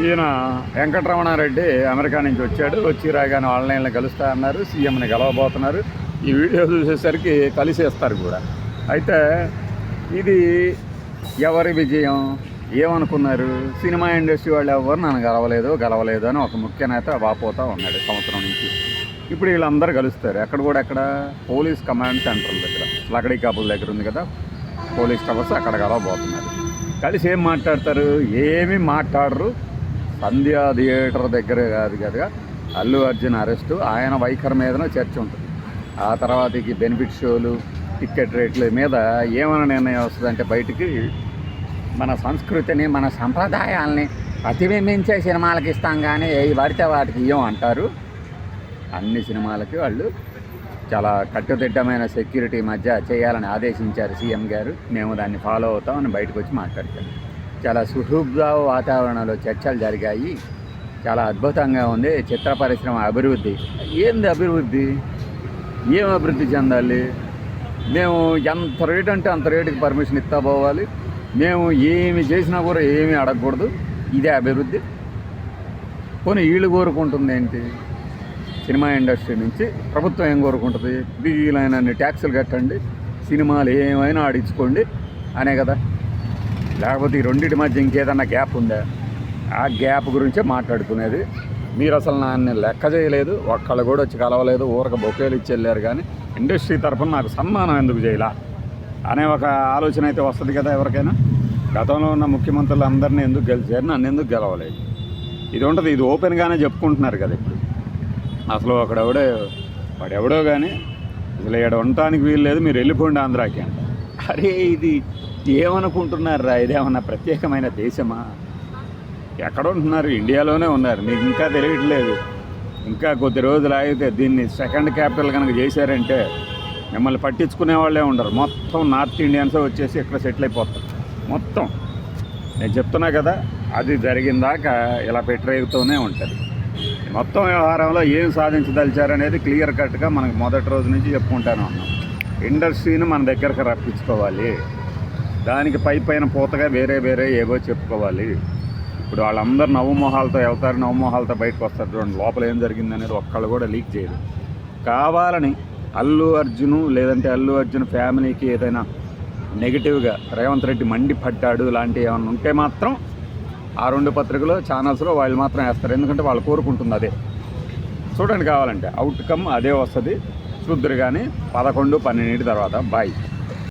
ఈయన వెంకటరమణారెడ్డి అమెరికా నుంచి వచ్చాడు. వచ్చి రాగానే వాళ్ళని వీళ్ళని కలుస్తా అన్నారు. సీఎంని కలవబోతున్నారు. ఈ వీడియో చూసేసరికి కలిసేస్తారు కూడా. అయితే ఇది ఎవరి విజయం? ఏమనుకున్నారు? సినిమా ఇండస్ట్రీ వాళ్ళు ఎవరు? నన్ను గలవలేదు గలవలేదు అని ఒక ముఖ్య నేత వాపోతా ఉన్నాడు సంవత్సరం నుంచి. ఇప్పుడు వీళ్ళందరూ కలుస్తారు. ఎక్కడ కూడా ఎక్కడ? పోలీస్ కమాండ్ సెంటర్ దగ్గర. లకడీ కాపుల దగ్గర ఉంది కదా. పోలీస్ టవర్స్ అక్కడ కలవబోతున్నారు. కలిసి ఏం మాట్లాడతారు? ఏమీ మాట్లాడరు. సంధ్యా థియేటర్ దగ్గర కాదు కదా. అల్లు అర్జున్ అరెస్టు. ఆయన వైఖరి మీదనే చర్చ ఉంటుంది. ఆ తర్వాతకి బెనిఫిట్ షోలు టికెట్ రేట్ల మీద ఏమైనా నిర్ణయం వస్తుందంటే బయటికి మన సంస్కృతిని మన సంప్రదాయాల్ని ప్రతిబింబించే సినిమాలకి ఇస్తాం కానీ ఏ పడితే వాటికి ఇవ్వం అంటారు. అన్ని సినిమాలకి వాళ్ళు చాలా కట్టుదిట్టమైన సెక్యూరిటీ మధ్య చేయాలని ఆదేశించారు సీఎం గారు. మేము దాన్ని ఫాలో అవుతామని బయటకు వచ్చి మాట్లాడతాం చాలా సుహృద్భ వాతావరణంలో చర్చలు జరిగాయి. చాలా అద్భుతంగా ఉంది. చిత్ర పరిశ్రమ అభివృద్ధి. ఏంది అభివృద్ధి? ఏం అభివృద్ధి చెందాలి? మేము ఎంత రేటు అంటే అంత రేటుకి పర్మిషన్ ఇస్తా పోవాలి. మేము ఏమి చేసినా కూడా ఏమీ అడగకూడదు. ఇదే అభివృద్ధి. పోనీ వీళ్ళు కోరుకుంటుంది ఏంటి? సినిమా ఇండస్ట్రీ నుంచి ప్రభుత్వం ఏం కోరుకుంటుంది? వీలైనన్ని ట్యాక్సులు కట్టండి సినిమాలు ఏమైనా ఆడించుకోండి అనే కదా. లేకపోతే ఈ రెండింటి మధ్య ఇంకేదన్నా గ్యాప్ ఉందా? ఆ గ్యాప్ గురించే మాట్లాడుకునేది. మీరు అసలు నాన్ని లెక్క చేయలేదు ఒక్కళ్ళు కూడా వచ్చి కలవలేదు ఊరక బొకేలు ఇచ్చి వెళ్ళారు కానీ ఇండస్ట్రీ తరఫున నాకు సన్మానం ఎందుకు చేయలా? అనే ఒక ఆలోచన అయితే వస్తుంది కదా ఎవరికైనా. గతంలో ఉన్న ముఖ్యమంత్రులు అందరినీ ఎందుకు గెలిచారు? నన్ను ఎందుకు గెలవలేదు? ఇది ఉంటుంది ఇది ఓపెన్గానే చెప్పుకుంటున్నారు కదా ఇప్పుడు. అసలు అక్కడెవడో వాడు కానీ అసలు ఇక్కడ ఉండటానికి వీలు లేదు మీరు వెళ్ళిపోండి ఆంధ్రాకి అంట. అరే ఇది ఏమనుకుంటున్నారా ఇదేమన్నా ప్రత్యేకమైన దేశమా? ఎక్కడ ఉంటున్నారు ఇండియాలోనే ఉన్నారు. మీకు ఇంకా తెలియట్లేదు. ఇంకా కొద్ది రోజులు ఆగితే దీన్ని సెకండ్ క్యాపిటల్ కనుక చేశారంటే మిమ్మల్ని పట్టించుకునే వాళ్ళే ఉండరు. మొత్తం నార్త్ ఇండియన్సే వచ్చేసి ఇక్కడ సెటిల్ అయిపోతారు. మొత్తం. నేను చెప్తున్నా కదా అది జరిగిందాక ఇలా పెట్టరేగుతూనే ఉంటుంది. మొత్తం వ్యవహారంలో ఏం సాధించదలిచారనేది క్లియర్ కట్గా మనకు మొదటి రోజు నుంచి చెప్పుకుంటాను ఉన్నాం. ఇండస్ట్రీని మన దగ్గరకు రప్పించుకోవాలి. దానికి పై పైన పూతగా వేరే వేరే ఏవో చెప్పుకోవాలి. ఇప్పుడు వాళ్ళందరూ నవ్వుమొహాలతో వెళ్తారు నవ్వుమొహాలతో బయటకు వస్తారు చూడండి లోపల ఏం జరిగిందనేది ఒక్కళ్ళు కూడా లీక్ చేయరు. కావాలని అల్లు అర్జును లేదంటే అల్లు అర్జున్ ఫ్యామిలీకి ఏదైనా నెగిటివ్గా రేవంత్ రెడ్డి మండి పడ్డాడు లాంటివి ఏమైనా ఉంటే మాత్రం ఆ రెండు పత్రికలు ఛానల్స్లో వాళ్ళు మాత్రం వేస్తారు. ఎందుకంటే వాళ్ళు కోరుకుంటుంది అదే. చూడండి కావాలంటే. అవుట్కమ్ అదే వస్తుంది. చూద్దరు కానీ పదకొండు పన్నెండింటి తర్వాత. బాయ్